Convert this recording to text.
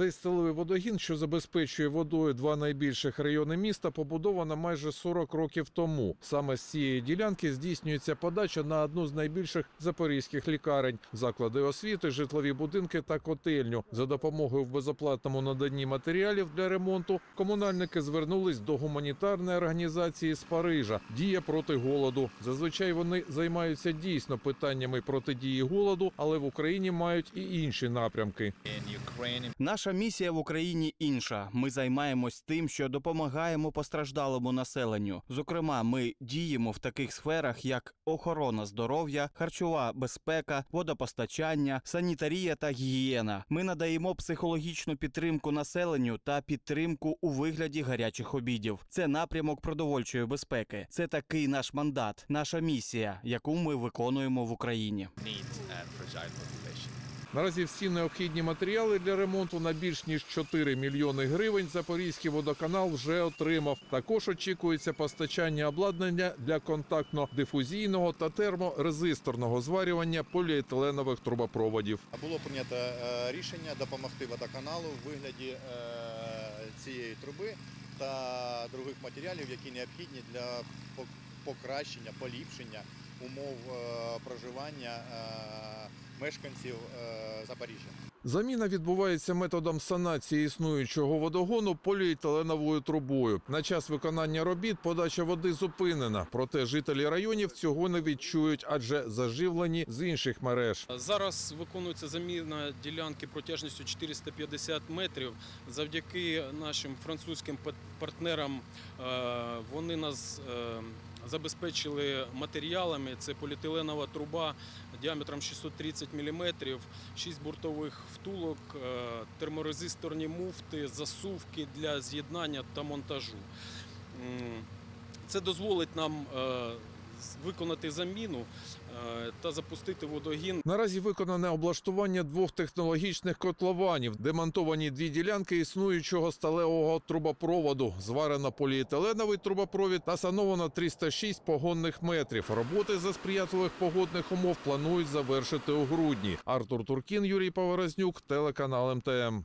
Цей сталевий водогін, що забезпечує водою два найбільших райони міста, побудовано майже 40 років тому. Саме з цієї ділянки здійснюється подача на одну з найбільших запорізьких лікарень, заклади освіти, житлові будинки та котельню. За допомогою в безоплатному наданні матеріалів для ремонту комунальники звернулись до гуманітарної організації з Парижа Дія проти голоду. Зазвичай вони займаються дійсно питаннями протидії голоду, але в Україні мають і інші напрямки. Наша місія в Україні інша. Ми займаємось тим, що допомагаємо постраждалому населенню. Зокрема, ми діємо в таких сферах, як охорона здоров'я, харчова безпека, водопостачання, санітарія та гігієна. Ми надаємо психологічну підтримку населенню та підтримку у вигляді гарячих обідів. Це напрямок продовольчої безпеки. Це такий наш мандат, наша місія, яку ми виконуємо в Україні. Наразі всі необхідні матеріали для ремонту на більш ніж 4 мільйони гривень Запорізький водоканал вже отримав. Також очікується постачання обладнання для контактно-дифузійного та терморезисторного зварювання поліетиленових трубопроводів. Було прийнято е, рішення допомогти водоканалу в вигляді е, цієї труби та других матеріалів, які необхідні для покращення, поліпшення умов е, проживання мешканців е, Запоріжжя. Заміна відбувається методом санації існуючого водогону поліетиленовою трубою. На час виконання робіт подача води зупинена. Проте жителі районів цього не відчують, адже заживлені з інших мереж. Зараз виконується заміна ділянки протяжністю 450 метрів. Завдяки нашим французьким партнерам е, вони нас е, забезпечили матеріалами. Це поліетиленова труба діаметром 630 мм, 6 буртових втулок, е, терморезисторні муфти, засувки для з'єднання та монтажу. Це дозволить нам е, виконати заміну е, та запустити водогін Наразі виконане облаштування двох технологічних котлованів, демонтовані дві ділянки існуючого сталевого трубопроводу, зварено поліетиленовий трубопровід та сановано 306 погонних метрів. Роботи за сприятливих погодних умов планують завершити у грудні. Артур Туркін, Юрій Поворознюк, телеканал МТМ.